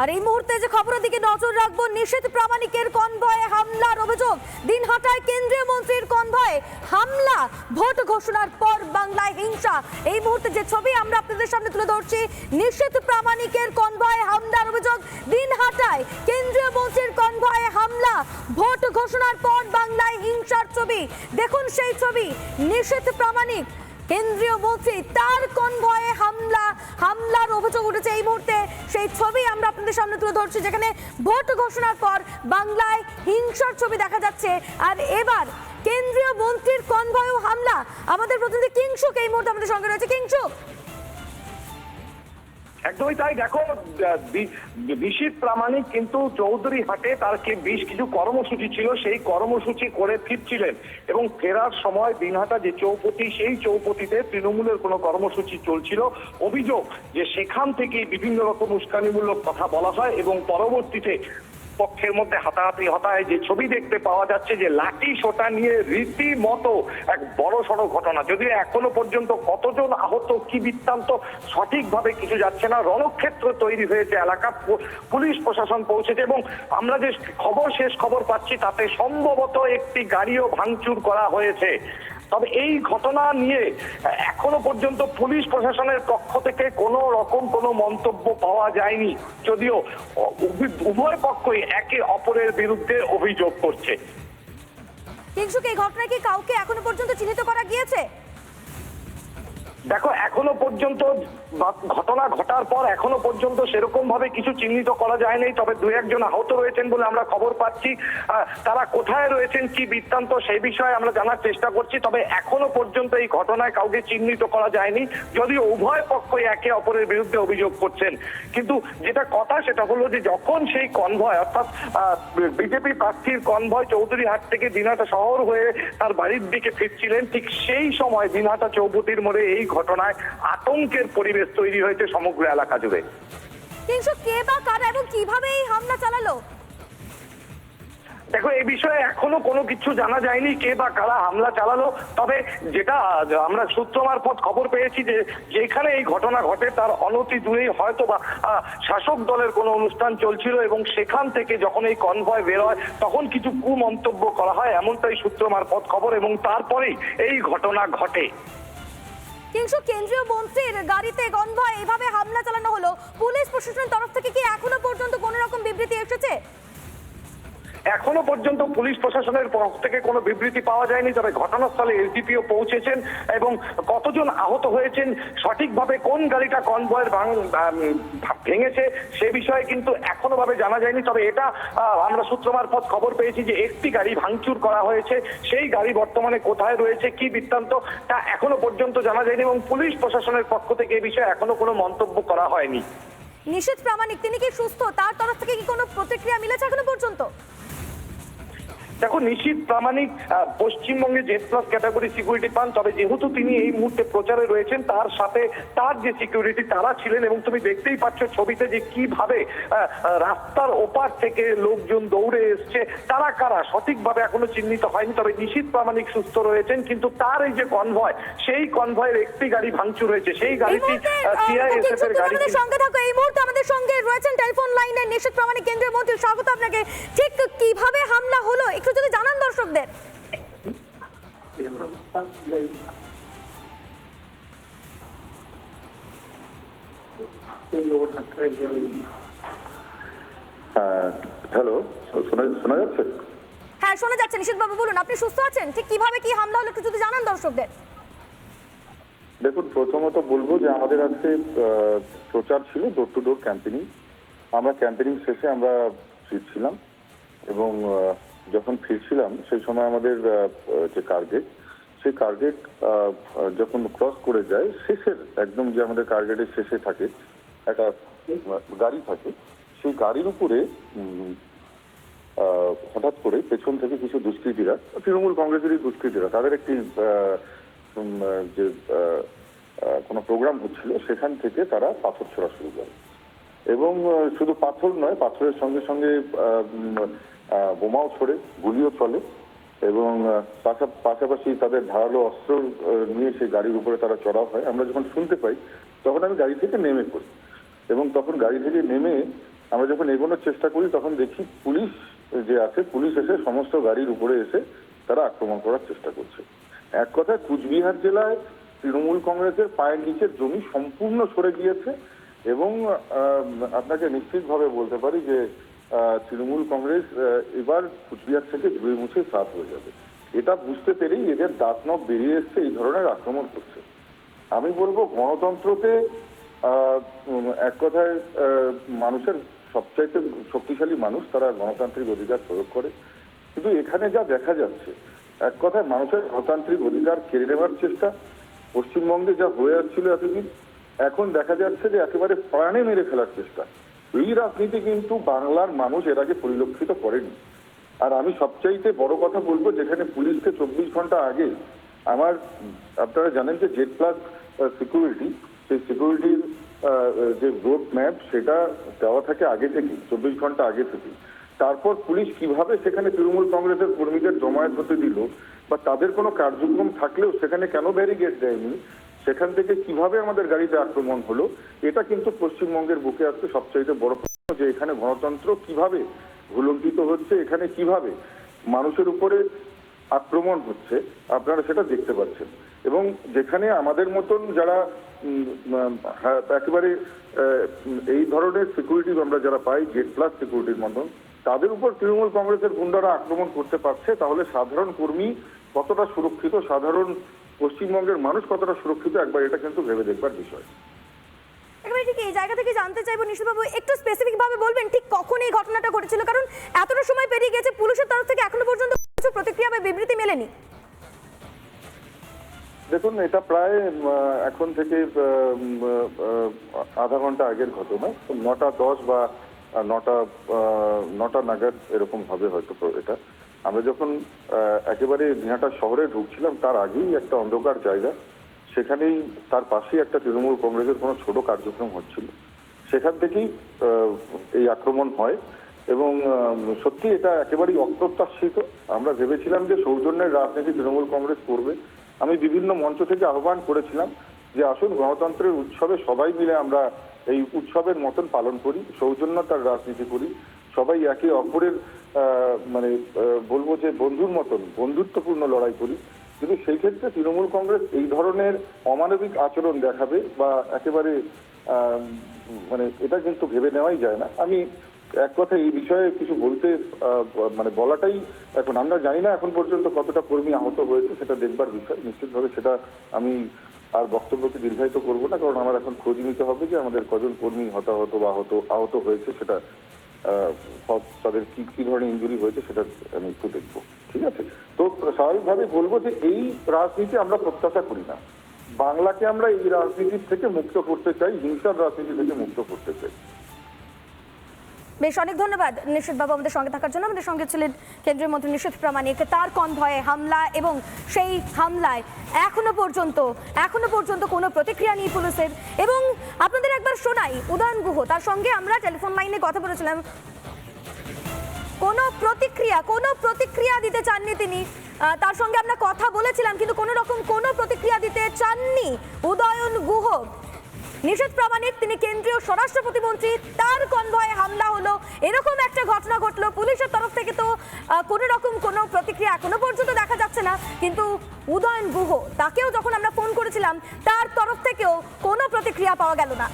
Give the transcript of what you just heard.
আর এই মুহূর্তে যে খবরের দিকে নজর রাখব, নিষেধ প্রামাণিকের কনভয়ে হামলার অভিযোগ। দিনহাটায় কেন্দ্রীয় মন্ত্রীর কনভয়ে হামলা, ভোট ঘোষণার পর বাংলায় হিংসা। এই মুহূর্তে যে ছবি আমরা আপনাদের সামনে তুলে ধরছি, নিষেধ প্রামাণিকের কনভয়ে হামলার অভিযোগ। দিনহাটায় কেন্দ্রীয় মন্ত্রীর কনভয়ে হামলা, ভোট ঘোষণার পর বাংলায় হিংসার ছবি। দেখুন সেই ছবি, নিষেধ প্রামাণিক কেন্দ্রীয় মন্ত্রী, তার কনভয়ে হামলা, হামলার অভিযোগ উঠেছে এই মুহূর্তে? সেই ছবি আমরা আপনাদের সামনে তুলে ধরছি, যেখানে ভোট ঘোষণার পর বাংলায় হিংসার ছবি দেখা যাচ্ছে। আর এবার কেন্দ্রীয় মন্ত্রীর কনভয়েও হামলা? আমাদের প্রতিনিধি কিংসুক এই মুহূর্তে আমাদের সঙ্গে রয়েছে। কিংসুক একদমই তাই। দেখো বিশেষ প্রামাণিক কিন্তু চৌধুরী হাটে তার কি বেশ কিছু কর্মসূচি ছিল, সেই কর্মসূচি করে ফিরছিলেন। এবং ফেরার সময় দিনহাটা যে চৌপতি, সেই চৌপতিতে তৃণমূলের কোনো কর্মসূচি চলছিল। অভিযোগ যে সেখান থেকে বিভিন্ন রকম উস্কানিমূলক কথা বলা হয় এবং পরবর্তীতে পক্ষের মধ্যে হাতাহাতি হতায় যে ছবি দেখতে পাওয়া যাচ্ছে যে লাঠি সোটা নিয়ে রীতিমতো এক বড় সড়ো ঘটনা। যদিও এখনও পর্যন্ত কতজন আহত, কি বৃত্তান্ত, সঠিকভাবে কিছু যাচ্ছে না। রণক্ষেত্র তৈরি হয়েছে এলাকা। পুলিশ প্রশাসন পৌঁছেছে এবং আমরা যে খবর, শেষ খবর পাচ্ছি, তাতে সম্ভবত একটি গাড়িও ভাঙচুর করা হয়েছে। তবে এই ঘটনা নিয়ে এখনও পর্যন্ত পুলিশ প্রশাসনের পক্ষ থেকে কোনো রকম কোনো মন্তব্য পাওয়া যায়নি। যদিও উভয়- পক্ষই একে অপরের বিরুদ্ধে অভিযোগ করছে। কিংসুক এই ঘটনায় কি কাউকে এখনও পর্যন্ত চিহ্নিত করা গিয়েছে? দেখো এখনও পর্যন্ত ঘটনা ঘটার পর এখনও পর্যন্ত সেরকম ভাবে কিছু চিহ্নিত করা যায়নি, তবে দু একজন আহত রয়েছেন বলে আমরা খবর পাচ্ছি। তারা কোথায় রয়েছেন, কি বৃত্তান্ত, সেই বিষয়ে আমরা জানার চেষ্টা করছি, তবে এখনও পর্যন্ত এই ঘটনায় কাউকে চিহ্নিত করা যায়নি, যদিও উভয় পক্ষই একে অপরের বিরুদ্ধে অভিযোগ করছেন। কিন্তু যেটা কথা সেটা হলো যে যখন সেই কনভয়, অর্থাৎ বিজেপি প্রার্থীর কনভয় চৌধুরী হাট থেকে দিনহাটা শহর হয়ে তার বাড়ির দিকে ফিরছিলেন, ঠিক সেই সময় দিনহাটা চৌপতির মোড়ে এই ঘটনায় আতঙ্কের পরিবেশ তৈরি হয়েছে সমগ্র এলাকা জুড়ে। কিন্তু কে বা কারা এবং কীভাবে এই হামলা চালালো? দেখো এই বিষয়ে এখনও কোনো কিছু জানা যায়নি কে বা কারা হামলা চালালো তবে যেটা আমরা সূত্র মারফত খবর পেয়েছি যে যেখানে এই ঘটনা ঘটে তার অনতি দূরেই হয়তো বা শাসক দলের কোনো অনুষ্ঠান চলছিল এবং সেখান থেকে যখন এই কনভয় বের হয় তখন কিছু কুমন্তব্য করা হয় এমনটাই সূত্র মারফত খবর এবং তারপরেই এই ঘটনা ঘটে। কিংসুক কেন্দ্রীয় মন্ত্রীর গাড়িতে কনভয় এভাবে হামলা চালানো হলো। পুলিশ প্রশাসনের তরফ থেকে কি এখনও পর্যন্ত কোনো রকম বিবৃতি এসেছে? এখনও পর্যন্ত পুলিশ প্রশাসনের পক্ষ থেকে কোনো বিবৃতি পাওয়া যায়নি, তবে ঘটনাস্থলে এসডিপিও পৌঁছেছেন এবং কতজন আহত হয়েছেন, সঠিকভাবে কোন গাড়িটা কনভয়ের ভাঙ- ভেঙেছে সে বিষয়ে কিন্তু এখনও ভাবে জানা যায়নি। তবে এটা আমরা সূত্র মারফত খবর পেয়েছি যে একটি গাড়ি ভাঙচুর করা হয়েছে, সেই গাড়ি বর্তমানে কোথায় রয়েছে, কি বৃত্তান্ত, তা এখনও পর্যন্ত জানা যায়নি এবং পুলিশ প্রশাসনের পক্ষ থেকে এ বিষয়ে এখনও কোনো মন্তব্য করা হয়নি। নিষেধ প্রামাণিক, তিনি কি সুস্থ? তার তরফ থেকে কি কোনো প্রতিক্রিয়া মিলেছে এখনও পর্যন্ত? দেখো নিশীত প্রামাণিক পশ্চিমবঙ্গে জেড প্লাস ক্যাটাগরি সিকিউরিটি পান তবে যেহেতু তিনি এই মুহূর্তে প্রচারে রয়েছেন তার সাথে তার যে সিকিউরিটি তারা ছিলেন এবং তুমি দেখতেই পাচ্ছ ছবিতে যে কীভাবে রাস্তার ওপার থেকে লোকজন দৌড়ে এসছে তারা কারা সঠিকভাবে এখনও চিহ্নিত হয়নি তবে নিশীত প্রামাণিক সুস্থ রয়েছেন কিন্তু তার এই যে কনভয় সেই কনভয়ের একটি গাড়ি ভাঙচুর হয়েছে সেই গাড়িটি সিআইএসএফ এর গাড়ি সঙ্গে থাকো। এই মুহূর্তে আমাদের সঙ্গে রয়েছেন টেলিফোন লাইনে নিষেধ প্রামাণিক কেন্দ্রীয় মন্ত্রী স্বাগত আপনাকে। ঠিক কীভাবে হামলা হলো একটু যদি জানান দর্শকদের। হ্যালো শোনা যাচ্ছে? হ্যাঁ শোনা যাচ্ছে। নিষেধ বাবু বলুন আপনি সুস্থ আছেন? ঠিক কীভাবে কি হামলা হলো একটু যদি জানান দর্শকদের। দেখুন প্রথমত বলব যে আমাদের আজকে প্রচার ছিল ডোর টু ডোর ক্যাম্পেনিং আমরা ক্যাম্পেনিং শেষে আমরা ফিরছিলাম এবং যখন ফিরছিলাম সেই সময় আমাদের যে কার্গেট সেই আহ, যখন ক্রস করে যায় শেষের একদম যে আমাদের কার্গেটের শেষে থাকে একটা গাড়ি থাকে সেই গাড়ির উপরে হঠাৎ করে পেছন থেকে কিছু দুষ্কৃতীরা তৃণমূল কংগ্রেসেরই দুষ্কৃতীরা তাদের একটি যে কোনো প্রোগ্রাম হচ্ছিল সেখান থেকে তারা পাথর ছোড়া শুরু করে। এবং শুধু পাথর নয় পাথরের সঙ্গে সঙ্গে বোমাও ছোড়ে, গুলিও চলে এবং পাশা- পাশাপাশি তাদের ধারালো অস্ত্র নিয়ে সেই গাড়ির উপরে তারা চড়াও হয়। আমরা যখন শুনতে পাই, তখন আমি গাড়ি থেকে নেমে পড়ি এবং তখন গাড়ি থেকে নেমে আমরা যখন এগোনোর চেষ্টা করি, তখন দেখি পুলিশ যে আছে, পুলিশ এসে সমস্ত গাড়ির উপরে এসে তারা আক্রমণ করার চেষ্টা করছে। এক কথায় কুচবিহার জেলায় তৃণমূল কংগ্রেসের পায়ের নিচের জমি সম্পূর্ণ সরে গিয়েছে এবং আপনাকে নিশ্চিতভাবে বলতে পারি যে তৃণমূল কংগ্রেস এবার কুচবিহার থেকে ধুয়ে মুছে সাফ হয়ে যাবে। এটা বুঝতে পেরেই এদের দাঁত নখ বেরিয়ে এসছে, এই ধরনের আক্রমণ করছে আমি বলব, গণতন্ত্রতে এক কথায় মানুষের সবচাইতে শক্তিশালী মানুষ তারা গণতান্ত্রিক অধিকার প্রয়োগ করে। কিন্তু এখানে যা দেখা যাচ্ছে, এক কথায় মানুষের গণতান্ত্রিক অধিকার কেড়ে নেওয়ার চেষ্টা, পশ্চিমবঙ্গে যা হয়ে যাচ্ছিল এতদিন, এখন দেখা যাচ্ছে যে একেবারে প্রাণে মেরে ফেলার চেষ্টা। এই রাজনীতি কিন্তু বাংলার মানুষ এর আগে পরিলক্ষিত করেনি। আর আমি সবচাইতে বড় কথা বলব, যেখানে পুলিশকে চব্বিশ ঘণ্টা আগে আমার, আপনারা জানেন যে জেড প্লাস সিকিউরিটি সেই সিকিউরিটির যে রোড ম্যাপ সেটা দেওয়া থাকে আগে থেকে, চব্বিশ ঘণ্টা আগে থেকে। তারপর পুলিশ কীভাবে সেখানে তৃণমূল কংগ্রেসের কর্মীদের জমায়েত হতে দিল বা তাদের কোনো কার্যক্রম থাকলেও সেখানে কেন ব্যারিগেড দেয়নি সেখান থেকে কীভাবে আমাদের গাড়িতে আক্রমণ হলো এটা কিন্তু পশ্চিমবঙ্গের বুকে আসতে সবচাইতে বড় প্রশ্ন যে এখানে গণতন্ত্র কীভাবে ভুলঙ্কিত হচ্ছে এখানে কীভাবে মানুষের উপরে আক্রমণ হচ্ছে আপনারা সেটা দেখতে পাচ্ছেন। এবং যেখানে আমাদের মতন যারা হ্যাঁ, একেবারে এই ধরনের সিকিউরিটি আমরা যারা পাই জেড প্লাস সিকিউরিটির মতন তাদের উপর তৃণমূল কংগ্রেসের গুন্ডারা আক্রমণ করতে পারছে তাহলে সাধারণ কর্মী কতটা সুরক্ষিত সাধারণ পশ্চিমবঙ্গের মানুষ কতটা সুরক্ষিত একবার এটা কিন্তু ভেবে দেখবার বিষয়। একেবারে ঠিক এই জায়গা থেকে জানতে চাইব নিশ্চিতবাবু একটু স্পেসিফিক ভাবে বলবেন ঠিক কখন এই ঘটনাটা ঘটেছিল? কারণ এতটা সময় পেরিয়ে গেছে পুলিশের তরফ থেকে এখনও পর্যন্ত কিছু প্রতিক্রিয়া বা বিবৃতি মেলেনি। দেখুন এটা প্রায় এখন থেকে আধা ঘণ্টা আগের ঘটনা। নটা দশ বা নটা নটা নাগাদ এরকম হবে হয়তো এটা। আমরা যখন একেবারে দিনহাটা শহরে ঢুকছিলাম, তার আগেই একটা অন্ধকার জায়গা। সেখানেই তার পাশেই একটা তৃণমূল কংগ্রেসের কোনো ছোট কার্যক্রম হচ্ছিল। সেখান থেকেই এই আক্রমণ হয় এবং সত্যি এটা একেবারেই অপ্রত্যাশিত। আমরা ভেবেছিলাম যে সৌজন্যের রাজনীতি তৃণমূল কংগ্রেস করবে। আমি বিভিন্ন মঞ্চ থেকে আহ্বান করেছিলাম যে আসুন গণতন্ত্রের উৎসবে সবাই মিলে আমরা এই উৎসবের মতন পালন করি সৌজন্যতার রাজনীতি করি। সবাই একে অপরের মানে বলব যে বন্ধুর মতন, বন্ধুত্বপূর্ণ লড়াই করি। কিন্তু সেই ক্ষেত্রে তৃণমূল কংগ্রেস এই ধরনের অমানবিক আচরণ দেখাবে বা একেবারে মানে এটা কিন্তু ভেবে নেওয়াই যায় না। আমি এক কথা এই বিষয়ে কিছু বলতে মানে বলাটাই এখন, আমরা জানি না এখন পর্যন্ত কতটা কর্মী আহত হয়েছে, সেটা দেখবার বিষয়। নিশ্চিতভাবে সেটা আমি আর বক্তব্যকে দীর্ঘায়িত করব না, কারণ আমার এখন খোঁজ নিতে হবে যে আমাদের কজন কর্মী হতাহত বা আহত আহত হয়েছে সেটা তাদের কি কি ধরনের ইঞ্জুরি হয়েছে সেটা আমি একটু দেখব। ঠিক আছে? তো স্বাভাবিকভাবে বলব যে এই রাজনীতি আমরা প্রত্যাশা করি না। বাংলাকে আমরা এই রাজনীতির থেকে মুক্ত করতে চাই, হিংসার রাজনীতি থেকে মুক্ত করতে চাই। বেশ অনেক ধন্যবাদ নিশ্চিত বাবু আমাদের সঙ্গে থাকার জন্য। আমাদের সঙ্গে ছিলেন কেন্দ্রীয় মন্ত্রী নিশ্চিত প্রামাণিক তার কনভয়ে হামলা এবং সেই হামলায় এখনও পর্যন্ত এখনও পর্যন্ত কোনো প্রতিক্রিয়া নেই পুলিশের। এবং আপনাদের একবার শোনাই, উদয়ন গুহ, তার সঙ্গে আমরা টেলিফোন লাইনে কথা বলেছিলাম। কোনো প্রতিক্রিয়া কোনো প্রতিক্রিয়া দিতে চাননি তিনি। তার সঙ্গে আমরা কথা বলেছিলাম, কিন্তু কোনো রকম কোনো প্রতিক্রিয়া দিতে চাননি উদয়ন গুহ। নিষেধ প্রামাণিক তিনি কেন্দ্রীয় স্বরাষ্ট্র প্রতিমন্ত্রী, তার কনভয়ে হামলা হলো। এরকম একটা ঘটনা ঘটলো। পুলিশের তরফ থেকে তো কোনো রকম কোনো প্রতিক্রিয়া এখনও পর্যন্ত দেখা যাচ্ছে না। কিন্তু উদয়ন গুহ, তাকেও যখন আমরা ফোন করেছিলাম, তার তরফ থেকেও কোনো প্রতিক্রিয়া পাওয়া গেল না।